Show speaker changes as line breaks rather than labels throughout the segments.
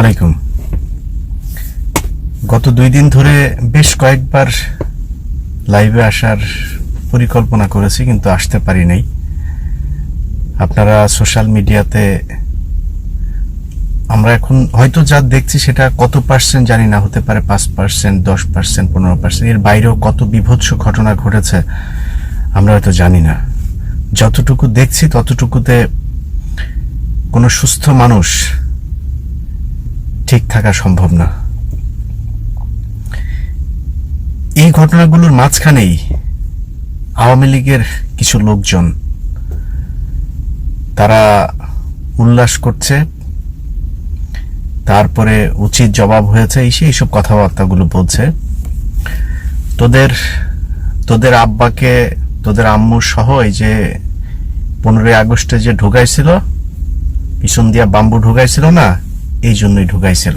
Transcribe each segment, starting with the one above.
আলাইকুম। গত দুই দিন ধরে বেশ কয়েকবার লাইভে আসার পরিকল্পনা করেছি, কিন্তু আসতে পারি নাই। আপনারা সোশ্যাল মিডিয়াতে আমরা এখন হয়তো যা দেখছি সেটা কত পার্সেন্ট জানি না, হতে পারে পাঁচ পার্সেন্ট, দশ পার্সেন্ট, পনেরো পার্সেন্ট, এর বাইরেও কত বিভৎস ঘটনা ঘটেছে আমরা হয়তো জানি না। যতটুকু দেখছি ততটুকুতে কোনো সুস্থ মানুষ ঠিক থাকা সম্ভব না। এই ঘটনাগুলোর মাঝখানেই আওয়ামী লীগের কিছু লোকজন, তারা উল্লাস করছে, তারপরে উচিত জবাব হয়েছে, এই সব কথাবার্তাগুলো বলছে। তোদের তোদের আব্বাকে, তোদের আম্মু সহ এই যে পনেরোই আগস্টে যে ঢুকাইছিল, পিছন দিয়া বাম্বু ঢুকাইছিল না এই জন্যই ঢুকাইছিল।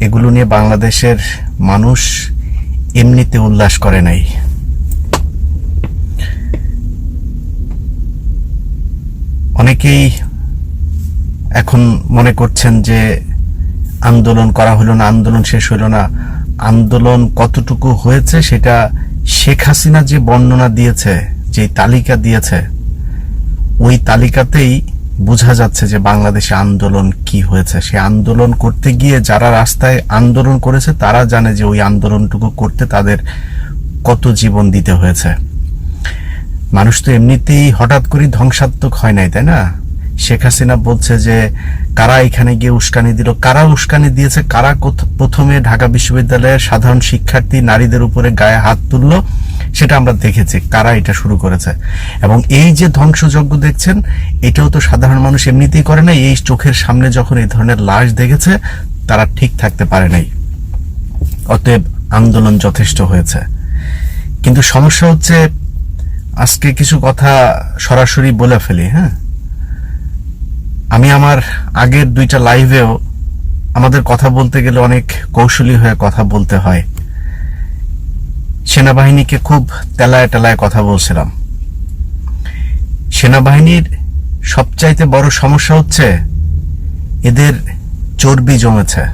এগুলো নিয়ে বাংলাদেশের মানুষ এমনিতে উল্লাস করে নাই। অনেকেই এখন মনে করছেন যে আন্দোলন করা হলো না, আন্দোলন শেষ হলো না। আন্দোলন কতটুকু হয়েছে সেটা শেখ হাসিনা যে বর্ণনা দিয়েছে, যে তালিকা দিয়েছে, ওই তালিকাতেই বোঝা যাচ্ছে যে বাংলাদেশে আন্দোলন কি হয়েছে। সে আন্দোলন করতে গিয়ে যারা রাস্তায় আন্দোলন করেছে, তারা জানে যে ওই আন্দোলনটুকু করতে তাদের কত জীবন দিতে হয়েছে। মানুষ তো এমনিতেই হঠাৎ করে ধ্বংসাত্মক হয় নাই, তাই না? শেখ হাসিনা বলছে যে, কারা এখানে গিয়ে উস্কানি দিল? কারা উস্কানি দিয়েছে? কারা প্রথমে ঢাকা বিশ্ববিদ্যালয়ের সাধারণ শিক্ষার্থী নারীদের উপরে গায়ে হাত তুললো? সেটা আমরা দেখেছি, কারা এটা শুরু করেছে। এবং এই যে ধ্বংসযজ্ঞ দেখছেন, এটাও তো সাধারণ মানুষ এমনিতেই করে না এই চোখের সামনে যখন এই ধরনের লাশ দেখেছে, তারা ঠিক থাকতে পারে নাই। অতএব আন্দোলন যথেষ্ট হয়েছে। কিন্তু সমস্যা হচ্ছে, আজকে কিছু কথা সরাসরি বলে ফেলি হ্যাঁ? আমি আমার আগের দুইটা লাইভেও আমাদের কথা বলতে গেলে অনেক কৌশলী হয়ে কথা বলতে হয়। সেনাবাহিনীকে খুব তেলায় টেলায় কথা বলছিলাম। সেনাবাহিনীর সবচাইতে বড় সমস্যা হচ্ছে এদের চর্বি জমেছে।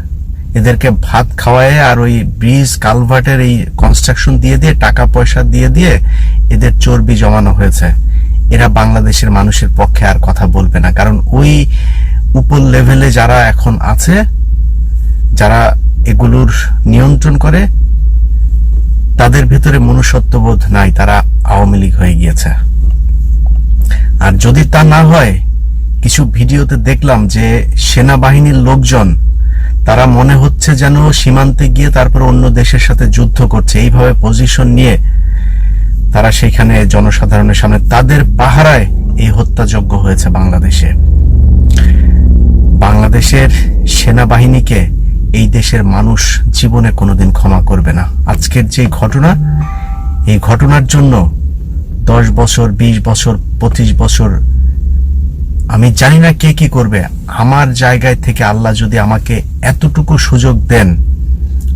এদেরকে ভাত খাওয়ায় আর ওই ব্রিজ, কালভার্টের এই কনস্ট্রাকশন দিয়ে দিয়ে, টাকা পয়সা দিয়ে দিয়ে এদের চর্বি জমানো হয়েছে। এরা বাংলাদেশের মানুষের পক্ষে আর কথা বলবে না। কারণ ওই উপর লেভেলে যারা এখন আছে, যারা এগুলোর নিয়ন্ত্রণ করে, তাদের ভেতরে মনুষ্যত্ববোধ নাই, তারা আওয়ামী লীগ হয়ে গিয়েছে। আর যদি তা না হয়, কিছু ভিডিওতে দেখলাম যে সেনাবাহিনীর লোকজন, তারা মনে হচ্ছে যেন সীমান্তে গিয়ে তারপর অন্য দেশের সাথে যুদ্ধ করছে। এইভাবে পজিশন নিয়ে তারা সেখানে জনসাধারণের সামনে তাদের পাহারায় এই হত্যাযজ্ঞ হয়েছে বাংলাদেশে। বাংলাদেশের সেনাবাহিনীকে এই দেশের মানুষ জীবনে কোনোদিন ক্ষমা করবে না। আজকের যে ঘটনা, এই ঘটনার জন্য দশ বছর, বিশ বছর, পঁচিশ বছর, আমি জানি না কে কি করবে। আমার জায়গায় থেকে আল্লাহ যদি আমাকে এতটুকু সুযোগ দেন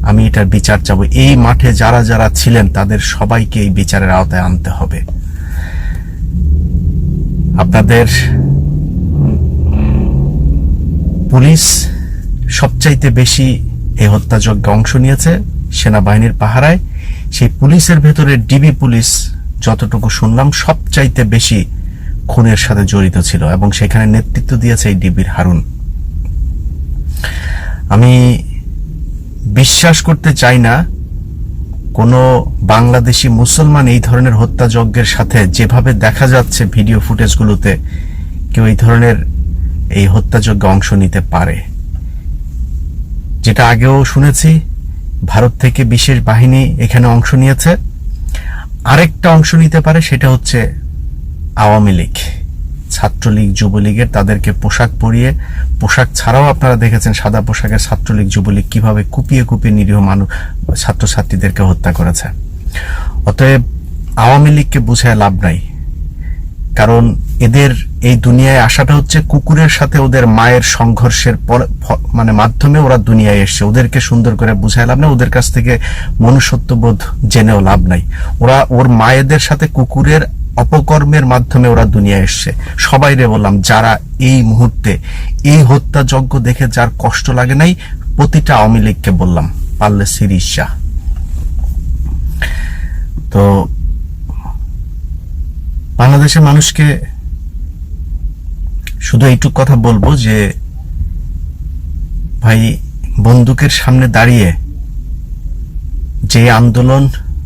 আমি এটার বিচার চাব। এই মাঠে যারা যারা ছিলেন, তাদের সবাইকে এই বিচারের আওতায় আনতে হবে। আপনাদের পুলিশ সবচাইতে বেশি এই হত্যাযজ্ঞে অংশ নিয়েছে সেনাবাহিনীর পাহারায়। সেই পুলিশের ভেতরে ডিবি পুলিশ যতটুকু শুনলাম, সবচাইতে বেশি খুনের সাথে জড়িত ছিল এবং সেখানে নেতৃত্ব দিয়েছে এই ডিবির হারুন। আমি বিশ্বাস করতে চাই না, কোনো বাংলাদেশি মুসলমান এই ধরনের হত্যাযজ্ঞের সাথে যেভাবে দেখা যাচ্ছে ভিডিও ফুটেজগুলোতে, কেউ এই ধরনের এই হত্যাযজ্ঞে অংশ নিতে পারে। যেটা আগেও শুনেছি, ভারত থেকে বিশেষ বাহিনী এখানে অংশ নিয়েছে। আরেকটা অংশ নিতে পারে, সেটা হচ্ছে আওয়ামী লীগ। ছাত্রলীগ যুবলীগের তাদেরকে পোশাক পরিয়ে, পোশাক ছাড়াও আপনারা দেখেছেন সাদা পোশাকের ছাত্রলীগ যুবলীগ কীভাবে কুপিয়ে কুপিয়ে নিরীহ মানুষ ছাত্রছাত্রীদেরকে হত্যা করেছে। অতএব আওয়ামী লীগকে বুঝায় লাভ নাই। কারণ এদের এই দুনিয়ায় আসাটা হচ্ছে কুকুরের সাথে ওদের মায়ের সংঘর্ষের পর- মানে মাধ্যমে ওরা দুনিয়ায় এসছে। ওদেরকে সুন্দর করে বুঝায় লাভ নাই, ওদের কাছ থেকে মনুষ্যত্ববোধ জেনেও লাভ নাই। ওরা ওর মায়েদের সাথে কুকুরের অপকর্মের মাধ্যমে ওরা দুনিয়া এসছে। সবাই রে বললাম, যারা এই মুহূর্তে এই হত্যাযজ্ঞ দেখে যার কষ্ট লাগে নাই, প্রতিটা আওয়ামী লীগকে বললাম, পারলে সিরিজ শাহ তো বাংলাদেশের মানুষকে শুধু এইটুক কথা বলব যে, ভাই, বন্দুকের সামনে দাঁড়িয়ে যে আন্দোলন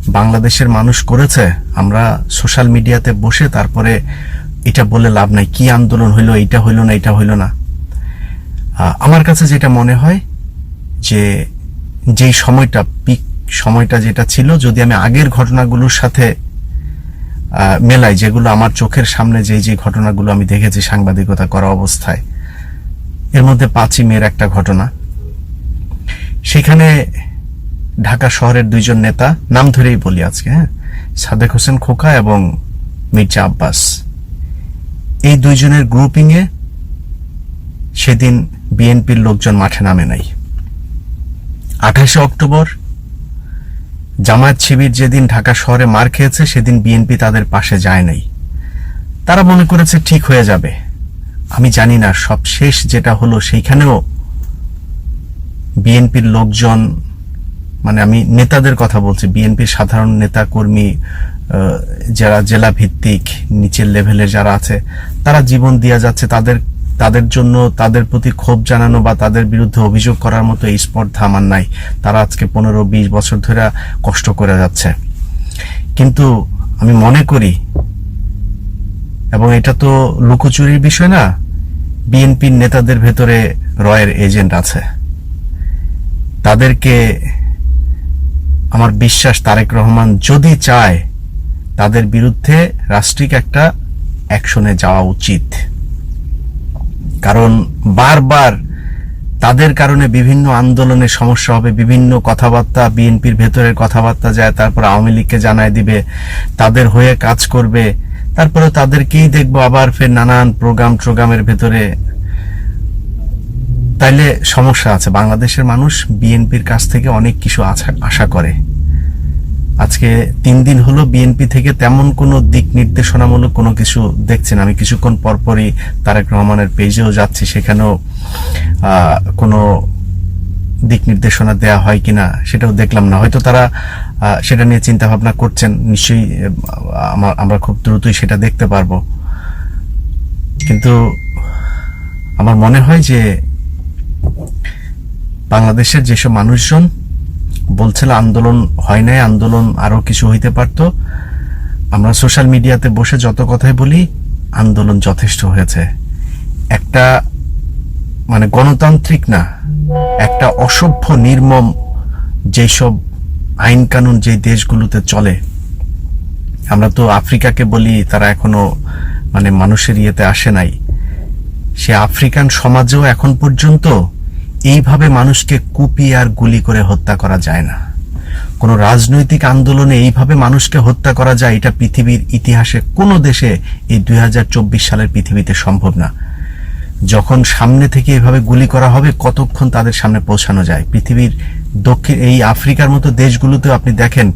বাংলাদেশের মানুষ করেছে, আমরা সোশ্যাল মিডিয়াতে বসে তারপরে এটা বলে লাভ নাই, কি আন্দোলন হইল, এইটা হইল না এটা হইল না। আমার কাছে যেটা মনে হয় যে, যেই সময়টা পিক সময়টা যেটা ছিল, যদি আমি আগের ঘটনাগুলোর সাথে মেলাই, যেগুলো আমার চোখের সামনে যে যে ঘটনাগুলো আমি দেখেছি সাংবাদিকতা করা অবস্থায়, এর মধ্যে পাঁচই মেয়ের একটা ঘটনা। সেখানে ঢাকা শহরের দুইজন নেতা নাম ধরেই বলি আজকে হ্যাঁ? সাদেক হোসেন খোকা এবং মির্জা আব্বাস। এই দুইজনের গ্রুপিংয়ে সেদিন বিএনপির লোকজন মাঠে নামে নাই। আঠাশে অক্টোবর, জামায়াত শিবির যেদিন ঢাকা শহরে মার খেয়েছে, সেদিন বিএনপি তাদের পাশে যায় নাই। তারা মনে করেছে ঠিক হয়ে যাবে। আমি জানি না সব শেষ যেটা হলো সেইখানেও বিএনপির লোকজন মানে আমি নেতাদের কথা বলছি, বিএনপির সাধারণ নেতা, কর্মী যারা জেলা ভিত্তিক, নিচের লেভেলে যারা আছে, তারা জীবন দিয়ে যাচ্ছে, তাদের তাদের জন্য তাদের প্রতি ক্ষোভ জানানো বা তাদের বিরুদ্ধে অভিযোগ করার মতো এই স্পর্ধা আমার নাই। তারা আজকে পনেরো, বিশ বছর ধরে কষ্ট করে যাচ্ছে। কিন্তু আমি মনে করি, এবং এটা তো লুকোচুরির বিষয় না, বিএনপির নেতাদের ভেতরে রয়ের এজেন্ট আছে। তাদেরকে আমার বিশ্বাস তারেক রহমান যদি চায়, তাদের বিরুদ্ধে রাষ্ট্রিক একটা অ্যাকশনে যাওয়া উচিত। কারণ বারবার তাদের কারণে বিভিন্ন আন্দোলনের সমস্যা হবে, বিভিন্ন কথাবার্তা, বিএনপির ভেতরের কথাবার্তা যায়, তারপর আওয়ামী লীগকে জানায় দিবে, তাদের হয়ে কাজ করবে তারপরে তাদেরকেই দেখব আবার ফের নানান প্রোগ্রাম ট্রোগ্রামের ভেতরে তাইলে সমস্যা আছে। বাংলাদেশের মানুষ বিএনপির কাছ থেকে অনেক কিছু আশা- করে। আজকে তিন দিন হলো বিএনপি থেকে তেমন কোনো দিক নির্দেশনামূলক কোনো কিছু দেখছেন। আমি কিছুক্ষণ পরপরই তারেক রহমানের পেজেও যাচ্ছি। সেখানেও কোনো দিক নির্দেশনা দেয়া হয় কিনা সেটাও দেখলাম না। হয়তো তারা সেটা নিয়ে চিন্তা ভাবনা করছেন। নিশ্চয়ই আমরা খুব দ্রুতই সেটা দেখতে পারব। কিন্তু আমার মনে হয় যে বাংলাদেশের যেসব মানুষজন বলছিল আন্দোলন হয় নাই, আন্দোলন আরও কিছু হইতে পারত, আমরা সোশ্যাল মিডিয়াতে বসে যত কথাই বলি, আন্দোলন যথেষ্ট হয়েছে। একটা মানে গণতান্ত্রিক না, একটা অসভ্য, নির্মম যেসব আইন কানুন যে দেশগুলোতে চলে, আমরা তো আফ্রিকাকে বলি, তারা এখনও মানে মানুষের ইয়েতে আসে নাই। সে আফ্রিকান সমাজেও এখন পর্যন্ত এইভাবে মানুষকে কুপি আর গুলি করে হত্যা করা যায় না। কোনো রাজনৈতিক আন্দোলনে এইভাবে মানুষকে হত্যা করা যায়, এটা পৃথিবীর ইতিহাসে কোনো দেশে এই দুই হাজার চব্বিশ সালের পৃথিবীতে সম্ভব না। যখন সামনে থেকে এভাবে গুলি করা হবে, কতক্ষণ তাদের সামনে পৌঁছানো যায়? পৃথিবীর দক্ষিণ, এই আফ্রিকার মতো দেশগুলোতেও আপনি দেখেন,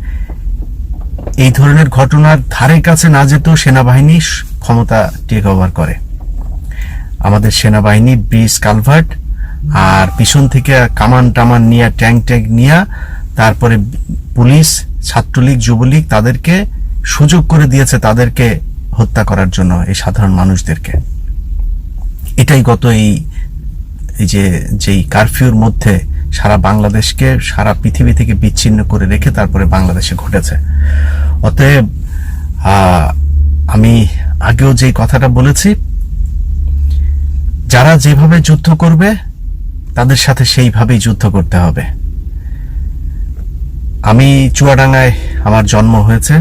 এই ধরনের ঘটনার ধারে কাছে না যেতেও সেনাবাহিনী ক্ষমতা টেক ওভার করে। আমাদের সেনাবাহিনী ব্রিজ, কালভার্ট আর পিছন থেকে কামান টামান নিয়ে ট্যাঙ্ক ট্যাঙ্ক নিয়ে, তারপরে পুলিশ, ছাত্রলীগ, যুবলীগ তাদেরকে সুযোগ করে দিয়েছে তাদেরকে হত্যা করার জন্য এই সাধারণ মানুষদেরকে। এটাই গত এই যে, যেই কারফিউর মধ্যে সারা বাংলাদেশকে, সারা পৃথিবী থেকে বিচ্ছিন্ন করে রেখে তারপরে বাংলাদেশে ঘটেছে। অতএব আমি আগেও যে কথাটা বলেছি, যারা যেভাবে যুদ্ধ করবে তাদের সাথে সেইভাবেই যুদ্ধ করতে হবে। আমি চুয়াডাঙ্গায় আমার জন্ম হয়েছে।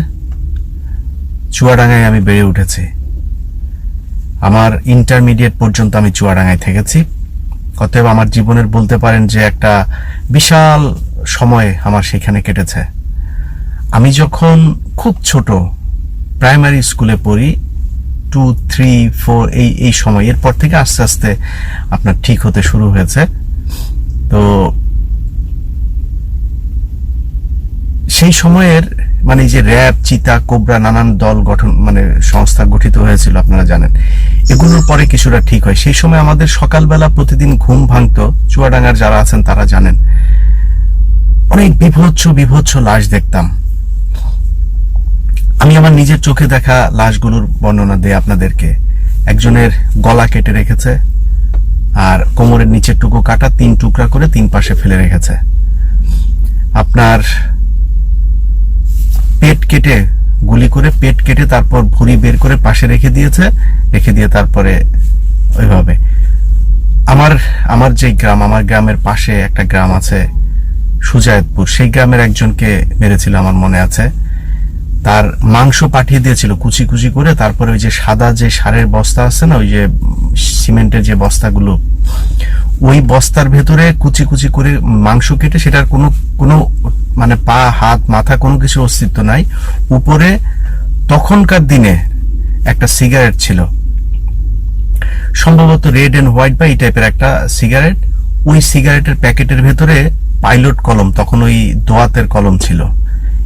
চুয়াডাঙ্গায় আমি বেড়ে উঠেছি। আমার ইন্টারমিডিয়েট পর্যন্ত আমি চুয়াডাঙ্গায় থেকেছি। অতএব আমার জীবনের বলতে পারেন যে একটা বিশাল সময় আমার সেখানে কেটেছে। আমি যখন খুব ছোট, প্রাইমারি স্কুলে পড়ি টু থ্রি ফোর এই এই সময়, এরপর থেকে আস্তে আস্তে আপনার ঠিক হতে শুরু হয়েছে। তো সেই সময়ের মানে যে র্যাব, চিতা, কোবরা, নানান দল গঠন মানে সংস্থা গঠিত হয়েছিল, আপনারা জানেন। এগুলোর পরে কিছুটা ঠিক হয়। সেই সময় আমাদের সকালবেলা প্রতিদিন ঘুম ভাঙতো। চুয়াডাঙ্গার যারা আছেন, তারা জানেন। অনেক বিভৎস বিভৎস লাশ দেখতাম। আমি আমার নিজের চোখে দেখা লাশগুলোর বর্ণনা দেই আপনাদেরকে। একজনের গলা কেটে রেখেছে। আর কোমরের নিচের টুকু কাটা তিন টুকরা করে তিন পাশে ফেলে রেখেছে। আপনার পেট কেটে, গুলি করে পেট কেটে তারপর ভুঁড়ি বের করে পাশে রেখে দিয়েছে, রেখে দিয়ে তারপরে ওইভাবে। আমার আমার যে গ্রাম, আমার গ্রামের পাশে একটা গ্রাম আছে সুজায়তপুর। সেই গ্রামের একজনকে মেরেছিল, আমার মনে আছে। তার মাংস পাঠিয়ে দিয়েছিল কুচি কুচি করে। তারপরে ওই যে সাদা যে সারের বস্তা আছে না, ওই যে সিমেন্টের যে বস্তাগুলো, ওই বস্তার ভেতরে কুচি কুচি করে মাংস কেটে সেটার কোনো কোনো মানে পা, হাত, মাথা কোনো কিছু অস্তিত্ব নাই। উপরে তখনকার দিনে একটা সিগারেট ছিল। সম্ভবত রেড এন্ড হোয়াইট বা এই টাইপের একটা সিগারেট। ওই সিগারেটের প্যাকেটের ভেতরে পাইলট কলম, তখন ওই দোয়াতের কলম ছিল।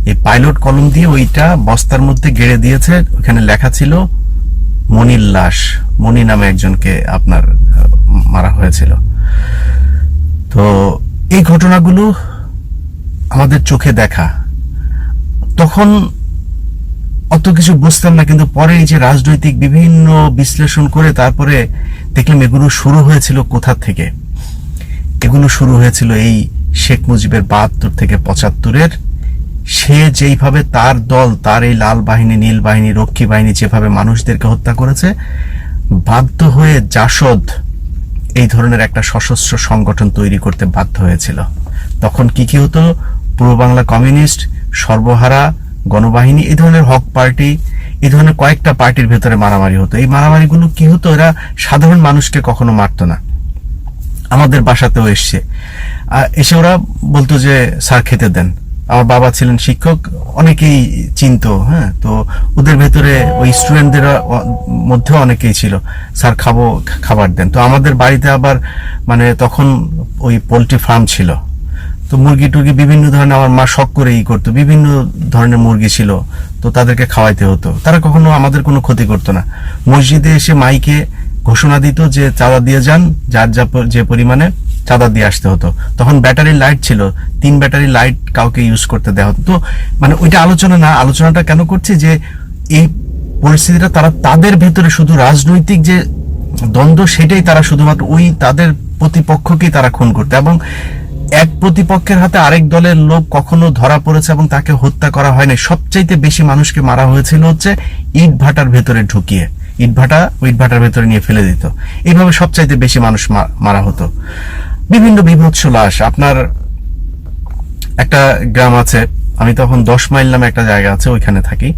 এই পাইলট কলম দিয়ে ওইটা বস্তার মধ্যে গেড়ে দিয়েছে। ওখানে লেখা ছিল, মনির লাশ, মনি নামে একজনকে আপনার মারা হয়েছিল। তো এই ঘটনাগুলো আমাদের চোখে দেখা। তখন অত কিছু বুঝতাম না, কিন্তু পরে যে রাজনৈতিক বিভিন্ন বিশ্লেষণ করে তারপরে দেখলাম এগুলো শুরু হয়েছিল কোথা থেকে? এগুলো শুরু হয়েছিল এই শেখ মুজিবের বাহাত্তর থেকে পঁচাত্তরের সে যেইভাবে তার দল, তার এই লাল বাহিনী, নীল বাহিনী, রক্ষী বাহিনী যেভাবে মানুষদেরকে হত্যা করেছে, বাধ্য হয়ে জাসদ এই ধরনের একটা সশস্ত্র সংগঠন তৈরি করতে বাধ্য হয়েছিল। তখন কি কি হতো? পূর্ব বাংলা কমিউনিস্ট, সর্বহারা, গণবাহিনী, এই ধরনের হক পার্টি, এই ধরনের কয়েকটা পার্টির ভেতরে মারামারি হতো। এই মারামারিগুলো কি হতো? এরা সাধারণ মানুষকে কখনো মারতো না। আমাদের বাসাতেও এসছে। এসে ওরা বলতো যে, স্যার, খেতে দেন। আমার বাবা ছিলেন শিক্ষক, অনেকেই চিনতো হ্যাঁ? তো ওদের ভেতরে ওই স্টুডেন্টদের মধ্যে অনেকেই ছিল। স্যার, খাব, খাবার দেন। তো আমাদের বাড়িতে আবার মানে তখন ওই পোলট্রি ফার্ম ছিল। তো মুরগি টুরগি বিভিন্ন ধরনের, আমার মা শখ করে ই করতো। বিভিন্ন ধরনের মুরগি ছিল, তো তাদেরকে খাওয়াইতে হতো। তারা কখনো আমাদের কোনো ক্ষতি করতো না। মসজিদে এসে মাইকে ঘোষণা দিত যে চাঁদা দিয়ে যান, যার যা যে পরিমাণে চাঁদা দিয়ে আসতে হতো। তখন ব্যাটারি লাইট ছিল, তিন ব্যাটারি লাইট কাউকে ইউজ করতে দেওয়া হতো। মানে ওইটা আলোচনা না, আলোচনাটা কেন করছি যে এই পরিস্থিতিটা তারা তাদের ভেতরে শুধু রাজনৈতিক যে দ্বন্দ্ব সেটাই তারা শুধুমাত্র ওই তাদের প্রতিপক্ষকেই তারা খুন করতো এবং এক প্রতিপক্ষের হাতে আরেক দলের লোক কখনো ধরা পড়েছে এবং তাকে হত্যা করা হয়নি। সবচাইতে বেশি মানুষকে মারা হয়েছিল হচ্ছে ইট ভাটার ভেতরে ঢুকিয়ে। ইট ভাটা ওই ইট ভেতরে নিয়ে ফেলে দিত। এইভাবে সবচাইতে বেশি মানুষ মারা হতো। বিভিন্ন বিভৎস লাশ। আপনার একটা গ্রাম আছে, আমি তখন দশ মাইল নামে একটা জায়গা আছে, ওইখানে থাকি।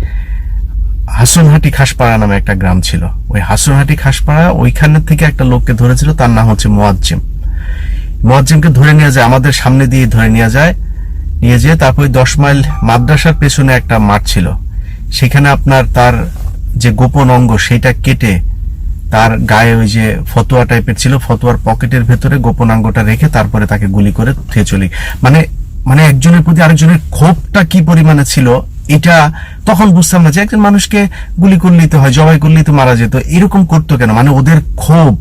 হাসনহাটি খাসপাড়া নামে একটা গ্রাম ছিল। ওই হাসনহাটি খাসপাড়া ওইখানে থেকে একটা লোককে ধরেছিল, তার নাম হচ্ছে মোয়াজ্জিম। মোয়াজ্জিমকে ধরে নিয়ে যায়, আমাদের সামনে দিয়ে ধরে নিয়ে যায়, নিয়ে যেয়ে তারপর দশ মাইল মাদ্রাসার পেছনে একটা মাঠ ছিল। সেখানে আপনার তার যে গোপন অঙ্গ সেটা কেটে তার গায়ে ওই যে ফতোয়া টাইপের ছিল, ফতোয়ার পকেটের ভেতরে গোপন অঙ্গটা রেখে তারপরে তাকে গুলি করে থুয়ে চলি। মানে মানে একজনের প্রতি আরেকজনের ক্ষোভটা কি পরিমাণে ছিল, এটা তখন বুঝতাম না যে একজন মানুষকে গুলি করলেই তো হয়, জবাই করলেই তো মারা যেত, এরকম করতো কেন? মানে ওদের ক্ষোভ,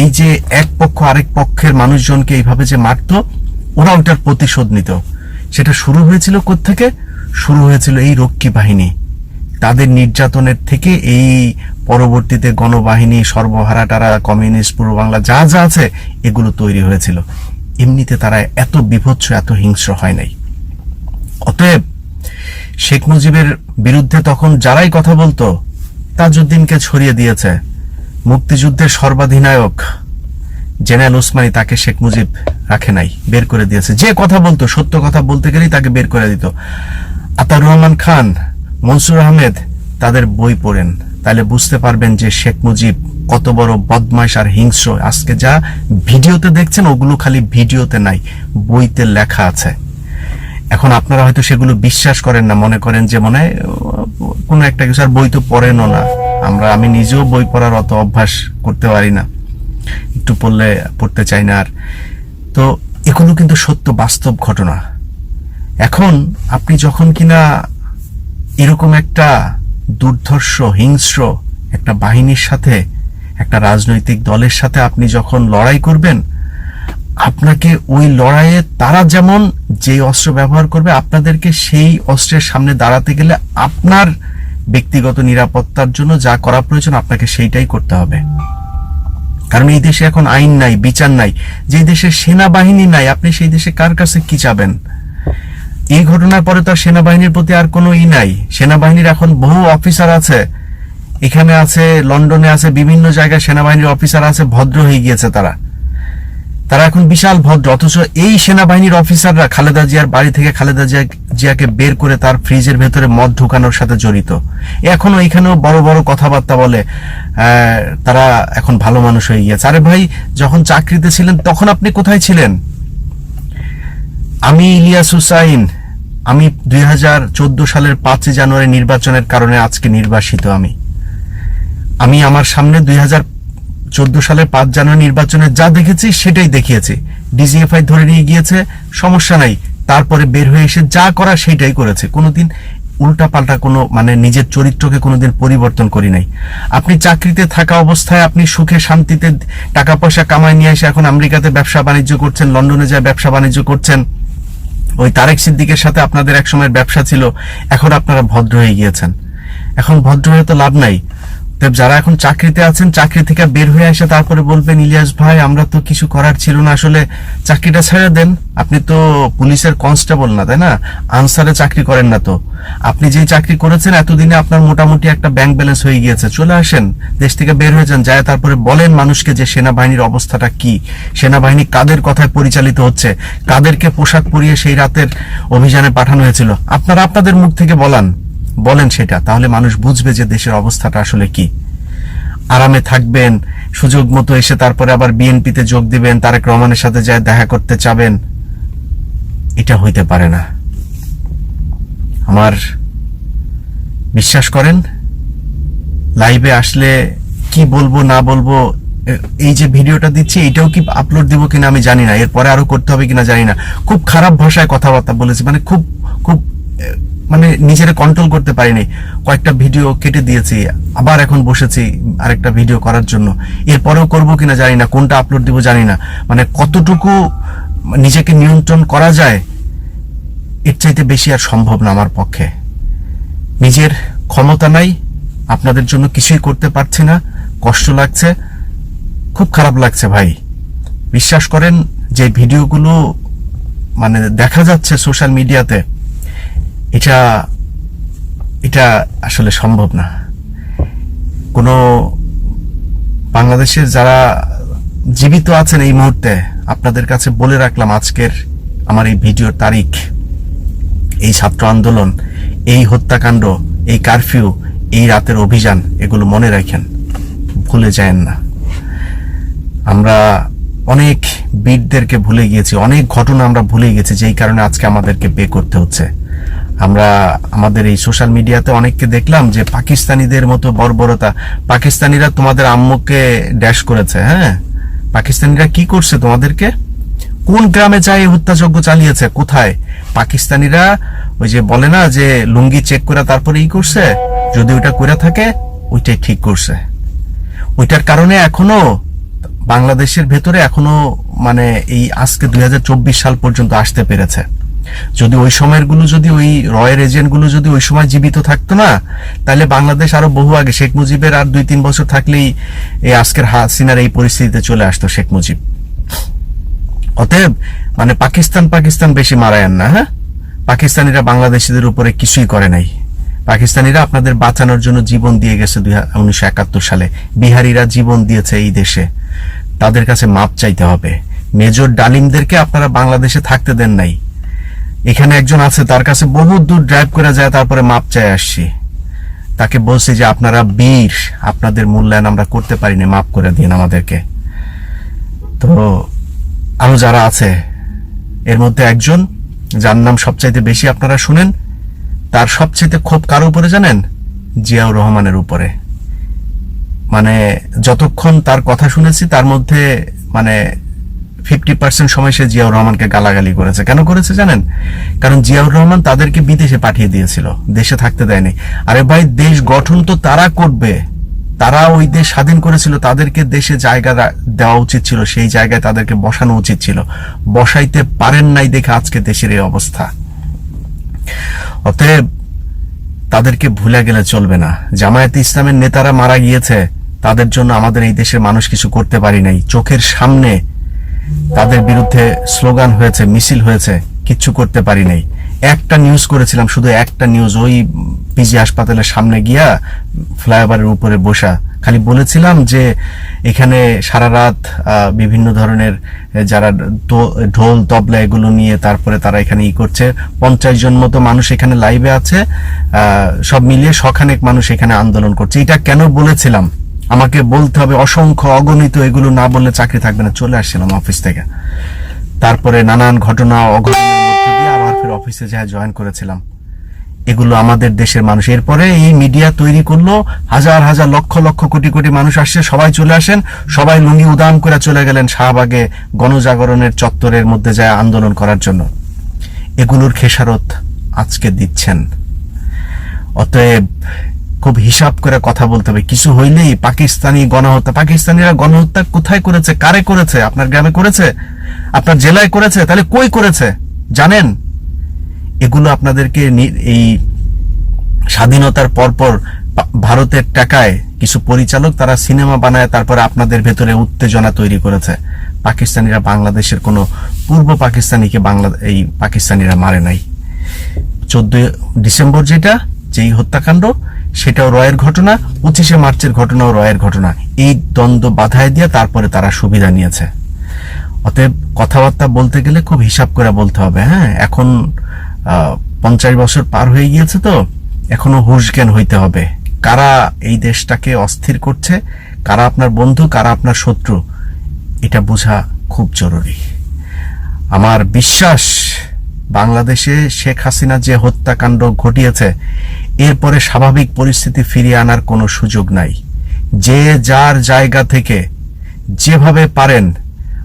এই যে এক পক্ষ আরেক পক্ষের মানুষজনকে এইভাবে যে মারতো, ওরা ওটার প্রতিশোধ নিত। সেটা শুরু হয়েছিল থেকে শুরু হয়েছিল এই রক্ষী বাহিনী। তাদের নির্যাতনের থেকে এই পরবর্তীতে গণবাহিনী সর্বহারা টারা কমিউনিস্ট, পূর্ব বাংলা যা যা আছে, এগুলো তৈরি হয়েছিল। এমনিতে তারা এত বিভৎস, এত হিংস্র হয় নাই। অতএব শেখ মুজিবের বিরুদ্ধে তখন যারাই কথা বলতো, তাজউদ্দিনকে ছড়িয়ে দিয়েছে। মুক্তিযুদ্ধের সর্বাধিনায়ক জেনারেল ওসমানী তাকে শেখ মুজিব রাখে নাই, বের করে দিয়েছে। যে কথা বলতো, সত্য কথা বলতে গেলেই তাকে বের করে দিত। আতার রহমান খান মনসুর আহমেদ, তাদের বই পড়েন। তাহলে বুঝতে পারবেন যে শেখ মুজিব কত বড় বদমাইশ আর হিংস্র। আজকে যা ভিডিওতে দেখছেন, ওগুলো খালি ভিডিওতে নাই, বইতে লেখা আছে। এখন আপনারা হয়তো সেগুলো বিশ্বাস করেন না, মনে করেন যে মনে, কোনো একটা কিছু, আর বই তো পড়েনও না। আমরা, আমি নিজেও বই পড়ার অত অভ্যাস করতে পারি না। একটু পড়লে পড়তে চাই না আর। তো এগুলো কিন্তু সত্য বাস্তব ঘটনা। এখন আপনি যখন কিনা এরকম একটা দুর্ধর্ষ, হিংস্র একটা বাহিনীর সাথে, একটা রাজনৈতিক দলের সাথে আপনি যখন লড়াই করবেন, আপনাকে ওই লড়াইয়ে তারা যেমন যে অস্ত্র ব্যবহার করবে, আপনাদেরকে সেই অস্ত্রের সামনে দাঁড়াতে গেলে আপনার ব্যক্তিগত নিরাপত্তার জন্য যা করা প্রয়োজন আপনাকে সেইটাই করতে হবে। কারণ এই দেশে এখন আইন নাই, বিচার নাই। যে দেশে সেনাবাহিনী নাই, আপনি সেই দেশে কার কাছে কি চাবেন? এই ঘটনার পরে তো আর সেনাবাহিনীর প্রতি আর কোনো ই নাই। সেনাবাহিনীর এখন বহু অফিসার আছে। এখানে আছে, লন্ডনে আছে, বিভিন্ন জায়গায় সেনাবাহিনীর অফিসার আছে, ভদ্র হয়ে গিয়েছে তারা। তারা এখন বিশাল ভদ্র, অথচ এই সেনাবাহিনীর অফিসাররা খালেদা জিয়ার বাড়ি থেকে খালেদা জিয়া, জিয়াকে বের করে তার ফ্রিজের ভেতরে মদ ঢুকানোর সাথে জড়িত। এখনও এখানেও বড় বড় কথাবার্তা বলে তারা এখন ভালো মানুষ হয়ে গিয়েছে। আরে ভাই, যখন চাকরিতে ছিলেন, তখন আপনি কোথায় ছিলেন? আমি ইলিয়াস হুসাইন। আমি দুই হাজার চোদ্দ সালের পাঁচই জানুয়ারি নির্বাচনের কারণে আজকে নির্বাসিত আমি। আমি আমার সামনে দুই চোদ্দ সালের পাঁচ জানুয়ারি নির্বাচনে যা দেখেছি সেটাই দেখিয়েছি। ডিজিএফআই ধরে নিয়ে গিয়েছে, সমস্যা নাই। তারপরে বের হয়ে এসে যা করা সেটাই করেছে। কোনোদিন উল্টা পাল্টা কোনো মানে নিজের চরিত্রকে কোনোদিন পরিবর্তন করি নাই। আপনি চাকরিতে থাকা অবস্থায় আপনি সুখে শান্তিতে টাকা পয়সা কামায় নিয়ে এসে এখন আমেরিকাতে ব্যবসা বাণিজ্য করছেন, লন্ডনে যায় ব্যবসা বাণিজ্য করছেন ওই তারেক সিদ্দিকের সাথে আপনাদের এক একসময়ের ব্যবসা ছিল, এখন আপনারা ভদ্র হয়ে গিয়েছেন। এখন ভদ্র হয়ে তো লাভ নাই। যারা এখন চাকরিতে আছেন, চাকরি থেকে বের হয়ে এসে তারপরে বলবেন, ইলিয়াস ভাই, আমরা তো কিছু করার ছিল না, আসলে চাকরিটা ছেড়ে দেন। আপনি তো পুলিশের কনস্টেবল না, তাই না? আনসারে চাকরি করেন না তো। আপনি যে চাকরি করেছেন, এতদিনে আপনার মোটামুটি একটা ব্যাংক ব্যালেন্স হয়ে গিয়েছে। চলে আসেন, দেশ থেকে বের হয়ে যান, যায় তারপরে বলেন মানুষকে যে সেনাবাহিনীর অবস্থাটা কি। সেনাবাহিনী কাদের কথায় পরিচালিত হচ্ছে? কাদেরকে পোশাক পরিয়ে সেই রাতের অভিযানে পাঠানো হয়েছিল? আপনারা আপনাদের মুখ থেকে বলান। বলেন সেটা, তাহলে মানুষ বুঝবে যে দেশের অবস্থাটা আসলে কি। আরামে থাকবেন, সুযোগ মতো এসে তারপরে আবার বিএনপিতে যোগ দিবেন, তারেক রহমানের সাথে যায় দেখা করতে চাবেন। এটা হইতে পারে না। আমার বিশ্বাস করেন, লাইভে আসলে কি বলব, না বলব, এই যে ভিডিওটা দিচ্ছি, এটাও কি আপলোড দিব কিনা আমি জানি না, এরপরে আরও করতে হবে কিনা জানি না। খুব খারাপ ভাষায় কথাবার্তা বলেছি মানে খুব খুব মানে নিজেরা কন্ট্রোল করতে পারিনি। কয়েকটা ভিডিও কেটে দিয়েছি, আবার এখন বসেছি আরেকটা ভিডিও করার জন্য। এরপরেও করব কিনা জানি না, কোনটা আপলোড দিব জানি না। মানে কতটুকু নিজেকে নিয়ন্ত্রণ করা যায়, এর চাইতে বেশি আর সম্ভব না আমার পক্ষে। নিজের ক্ষমতা নাই, আপনাদের জন্য কিছুই করতে পারছি না, কষ্ট লাগছে, খুব খারাপ লাগছে ভাই। বিশ্বাস করেন, যে ভিডিওগুলো মানে দেখা যাচ্ছে সোশ্যাল মিডিয়াতে এটা এটা আসলে সম্ভব না। কোনো বাংলাদেশের যারা জীবিত আছেন এই মুহূর্তে, আপনাদের কাছে বলে রাখলাম আজকের আমার এই ভিডিওর তারিখ। এই ছাত্র আন্দোলন, এই হত্যাকাণ্ড, এই কারফিউ, এই রাতের অভিযান, এগুলো মনে রাখেন। ভুলে যায়েন না। আমরা অনেক বীরদেরকে ভুলে গিয়েছি, অনেক ঘটনা আমরা ভুলে গেছি যেই কারণে আজকে আমাদেরকে পে করতে হচ্ছে। আমরা আমাদের এই সোশ্যাল মিডিয়াতে অনেককে দেখলাম যে পাকিস্তানিদের মতো বর্বরতা। পাকিস্তানিরা তোমাদের আম্মুকে ড্যাশ করেছে হ্যাঁ? পাকিস্তানিরা কি করছে তোমাদেরকে? কোন গ্রামে যাই হত্যাযজ্ঞ চালিয়েছে? কোথায়? পাকিস্তানিরা ওই যে বলে না যে লুঙ্গি চেক করে তারপরে ই করছে? যদি ওইটা করে থাকে, ওইটাই ঠিক করছে। ওইটার কারণে এখনও বাংলাদেশের ভেতরে এখনও মানে এই আজকে দুই হাজার চব্বিশ সাল পর্যন্ত আসতে পেরেছে। যদি ওই সময়েরগুলো যদি ওই রয়ের এজেন্টগুলো যদি ওই সময় জীবিত থাকতো না, তাহলে বাংলাদেশ আরও বহু আগে শেখ মুজিবের আর দুই তিন বছর থাকলেই এই আজকের হাসিনার এই পরিস্থিতিতে চলে আসতো শেখ মুজিব। অতএব মানে পাকিস্তান পাকিস্তান বেশি মারায়ান না হ্যাঁ? পাকিস্তানিরা বাংলাদেশিদের উপরে কিছুই করে নাই। পাকিস্তানিরা আপনাদের বাঁচানোর জন্য জীবন দিয়ে গেছে উনিশশো একাত্তর সালে। বিহারিরা জীবন দিয়েছে এই দেশে। তাদের কাছে মাপ চাইতে হবে। মেজর ডালিমদেরকে আপনারা বাংলাদেশে থাকতে দেন নাই। এখানে একজন আছে, তার কাছে বহু দূর ড্রাইভ করে যায়, তারপরে মাপ চাই আসছি। তাকে বলছি যে, আপনারা বীর, আপনাদের মূল্যায়ন আমরা করতে পারিনি, মাপ করে দিন আমাদেরকে। তো আরও যারা আছে, এর মধ্যে একজন, যার নাম সবচাইতে বেশি আপনারা শুনেন, তার সবচাইতে ক্ষোভ কার উপরে জানেন? জিয়াউর রহমানের উপরে। মানে যতক্ষণ তার কথা শুনেছি, তার মধ্যে মানে ফিফটি পার্সেন্ট সময় সে জিয়াউর রহমানকে গালাগালি করেছে। কেন করেছে জানেন? কারণ জিয়াউর রহমান তাদেরকে বিদেশে পাঠিয়ে দিয়েছিল, দেশে থাকতে দেয়নি। আরে ভাই, দেশ গঠন তো তারা করবে। তারা ওই দেশ স্বাধীন করেছিল, তাদেরকে দেশে জায়গা দেওয়া উচিত ছিল, সেই জায়গায় তাদেরকে বসানো উচিত ছিল। বসাইতে পারেন নাই দেখে আজকে দেশের এই অবস্থা। অতএব তাদেরকে ভুলে গেলে চলবে না। জামায়াতে ইসলামের নেতারা মারা গিয়েছে, তাদের জন্য আমাদের এই দেশের মানুষ কিছু করতে পারি নাই। চোখের সামনে তাদের বিরুদ্ধে স্লোগান হয়েছে, মিছিল হয়েছে, কিচ্ছু করতে পারি নাই একটা নিউজ করেছিলাম, শুধু একটা নিউজ ওই পিজি হাসপাতালের সামনে গিয়া ফ্লাইওভারের উপরে বসা। খালি বলেছিলাম যে এখানে সারা রাত বিভিন্ন ধরনের যারা ঢোল, তবলা এগুলো নিয়ে তারপরে তারা এখানে ই করছে। পঞ্চাশ জন মতো মানুষ এখানে লাইভে আছে সব মিলিয়ে শখানেক মানুষ এখানে আন্দোলন করছে। এটা কেন বলেছিলাম? আমাকে বলতে হবে অসংখ্য অগণিত, এগুলো না বললে চাকরি থাকবে না। চলে আসছিলাম অফিস থেকে। তারপরে নানান ঘটনা অঘটনার ফের অফিসে যা জয়েন করেছিলাম। এগুলো আমাদের দেশের মানুষ। এরপরে এই মিডিয়া তৈরি করল, হাজার হাজার লক্ষ লক্ষ কোটি কোটি মানুষ আসছে, সবাই চলে আসেন, সবাই লুঙ্গি উদাম করে চলে গেলেন শাহবাগে গণজাগরণের চত্বরের মধ্যে যায় আন্দোলন করার জন্য। এগুলোর খেসারত আজকে দিচ্ছেন। অতএব খুব হিসাব করে কথা বলতে হবে। কিছু হইলেই পাকিস্তানি গণহত্যা, পাকিস্তানিরা গণহত্যা কোথায় করেছে, কারে করেছে, আপনার গ্রামে করেছে, আপনার জেলায় করেছে, তাহলে কই করেছে? জানেন? এগুলো আপনাদেরকে এই স্বাধীনতার পরপর ভারতের টাকায় কিছু পরিচালক তারা সিনেমা বানায়, তারপরে আপনাদের ভেতরে উত্তেজনা তৈরি করেছে। পাকিস্তানিরা বাংলাদেশের কোনো পূর্ব পাকিস্তানিকে বাংলা এই পাকিস্তানিরা মারে নাই। চোদ্দই ডিসেম্বর যেটা, যেই হত্যাকাণ্ড সেটাও রয়ের ঘটনা, পঁচিশে মার্চের ঘটনাও রয়ের ঘটনা। এই দ্বন্দ্ব বাধায় দিয়ে তারপরে তারা সুবিধা নিয়েছে। অতএব কথাবার্তা বলতে গেলে খুব হিসাব করে বলতে হবে হ্যাঁ? এখন পঞ্চাশ বছর পার হয়ে গিয়েছে তো, এখনও হুশ জ্ঞান হইতে হবে। কারা এই দেশটাকে অস্থির করছে? কারা আপনার বন্ধু, কারা আপনার শত্রু? এটা বোঝা খুব জরুরি। আমার বিশ্বাস, বাংলাদেশে শেখ হাসিনা যে হত্যাকাণ্ড ঘটিয়েছে এরপরে স্বাভাবিক পরিস্থিতি ফিরিয়ে আনার কোনো সুযোগ নাই। যে যার জায়গা থেকে যেভাবে পারেন,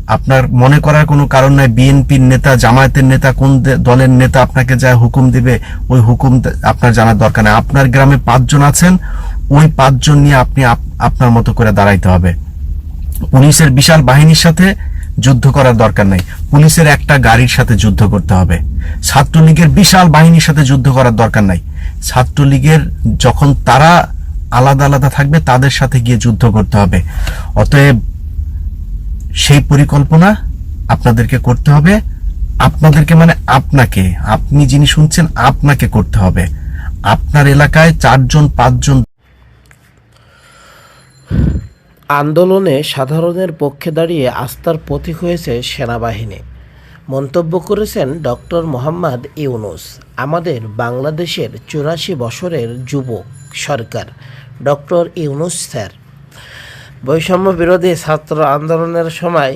আপনার মনে করার কোনো কারণ নাই, বিএনপির নেতা, জামায়াতের নেতা, কোন দলের নেতা আপনাকে যা হুকুম দিবে, ওই হুকুম আপনার জানার দরকার নেই। আপনার গ্রামে পাঁচজন আছেন, ওই পাঁচজন নিয়ে আপনি আপ- আপনার মতো করে দাঁড়াইতে হবে। পুলিশের বিশাল বাহিনীর সাথে যুদ্ধ করার দরকার নাই। পুলিশের একটা গাড়ির সাথে যুদ্ধ করতে হবে। ছাত্রলীগের বিশাল বাহিনীর সাথে যুদ্ধ করার দরকার নাই। ছাত্রলীগের যখন তারা আলাদা আলাদা থাকবে, তাদের সাথে গিয়ে যুদ্ধ করতে হবে। অতএব সেই পরিকল্পনা আপনাদেরকে করতে হবে। আপনাদেরকে মানে আপনাকে, আপনি যিনি শুনছেন, আপনাকে করতে হবে। আপনার এলাকায় চারজন, পাঁচজন
আন্দোলনে সাধারণের পক্ষে দাঁড়িয়ে আস্থার প্রতীক হয়েছে সেনাবাহিনী। মন্তব্য করেছেন ডক্টর মোহাম্মদ ইউনুস, আমাদের বাংলাদেশের চুরাশি বছরের যুবক সরকার। ডক্টর ইউনুস স্যার, বৈষম্য বিরোধী ছাত্র আন্দোলনের সময়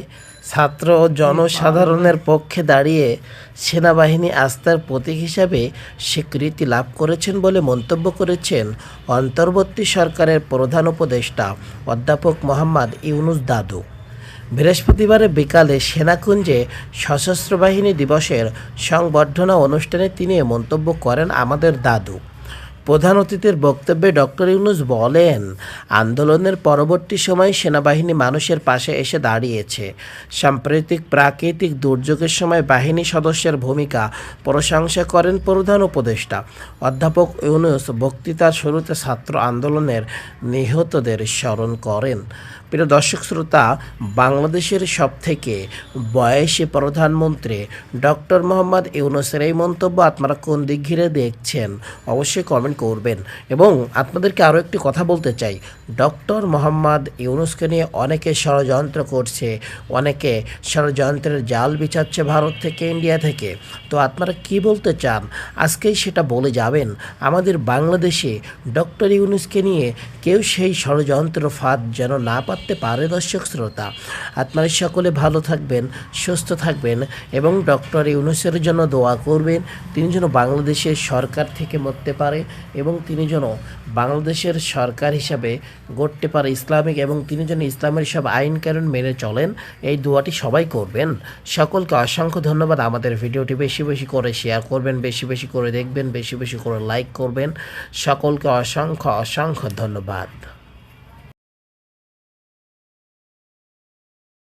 ছাত্র ও জনসাধারণের পক্ষে দাঁড়িয়ে সেনাবাহিনী আস্থার প্রতীক হিসাবে স্বীকৃতি লাভ করেছেন বলে মন্তব্য করেছেন অন্তর্বর্তী সরকারের প্রধান উপদেষ্টা অধ্যাপক মোহাম্মদ ইউনুস দাদু। বৃহস্পতিবারে বিকালে সেনাকুঞ্জে সশস্ত্র বাহিনী দিবসের সংবর্ধনা অনুষ্ঠানে তিনি মন্তব্য করেন আমাদের দাদু। প্রধান অতিথির বক্তব্যে ডক্টর ইউনুস বলেন, আন্দোলনের পরবর্তী সময় সেনাবাহিনী মানুষের পাশে এসে দাঁড়িয়েছে। সাম্প্রতিক প্রাকৃতিক দুর্যোগের সময় বাহিনী সদস্যের ভূমিকা প্রশংসা করেন প্রধান উপদেষ্টা। অধ্যাপক ইউনুস বক্তৃতার শুরুতে ছাত্র আন্দোলনের নিহতদের স্মরণ করেন। প্রিয় দর্শক শ্রোতা, বাংলাদেশের সবথেকে বয়সী প্রধানমন্ত্রী ডক্টর মোহাম্মদ ইউনুসের এই মন্তব্য আপনারা কোন দিক ঘিরে দেখছেন অবশ্যই কমেন্ট করবেন। এবং আপনাদেরকে আরও একটি কথা বলতে চাই, ডক্টর মোহাম্মদ ইউনুসকে নিয়ে অনেকে ষড়যন্ত্র করছে, অনেকে ষড়যন্ত্রের জাল বিছাচ্ছে ভারত থেকে ইন্ডিয়া থেকে। তো আপনারা কি বলতে চান? আজকেই সেটা বলে যাবেন। আমাদের বাংলাদেশে ডক্টর ইউনুসকে নিয়ে কেউ সেই ষড়যন্ত্র ফাঁদ যেন না পাতে। ঘটতে পারে দর্শক শ্রোতা। আপনারা সকলে ভালো থাকবেন, সুস্থ থাকবেন এবং ডক্টর ইউনুসের জন্য দোয়া করবেন। তিনি যেন বাংলাদেশের সরকার থেকে মরতে পারে এবং তিনি যেন বাংলাদেশের সরকার হিসাবে গড়তে পারে ইসলামিক এবং তিনি যেন ইসলামের সব আইন কানুন মেনে চলেন, এই দোয়াটি সবাই করবেন। সকলকে অসংখ্য ধন্যবাদ। আমাদের ভিডিওটি বেশি বেশি করে শেয়ার করবেন, বেশি বেশি করে দেখবেন, বেশি বেশি করে লাইক করবেন। সকলকে অসংখ্য অসংখ্য ধন্যবাদ।